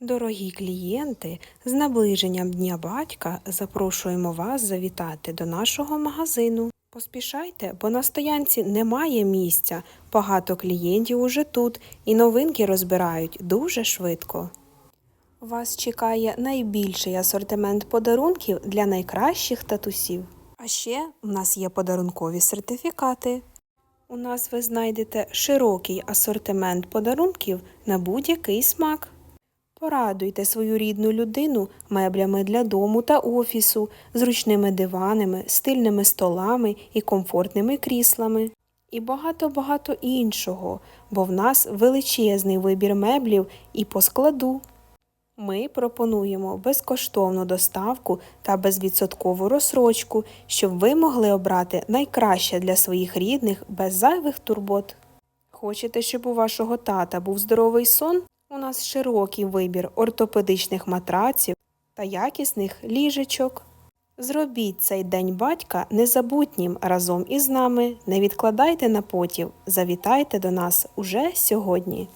Дорогі клієнти, з наближенням Дня батька запрошуємо вас завітати до нашого магазину. Поспішайте, бо на стоянці немає місця. Багато клієнтів уже тут і новинки розбирають дуже швидко. Вас чекає найбільший асортимент подарунків для найкращих татусів. А ще у нас є подарункові сертифікати. У нас ви знайдете широкий асортимент подарунків на будь-який смак. Порадуйте свою рідну людину меблями для дому та офісу, зручними диванами, стильними столами і комфортними кріслами. І багато-багато іншого, бо в нас величезний вибір меблів і по складу. Ми пропонуємо безкоштовну доставку та безвідсоткову розсрочку, щоб ви могли обрати найкраще для своїх рідних без зайвих турбот. Хочете, щоб у вашого тата був здоровий сон? У нас широкий вибір ортопедичних матраців та якісних ліжечок. Зробіть цей день батька незабутнім разом із нами. Не відкладайте на потів. Завітайте до нас уже сьогодні.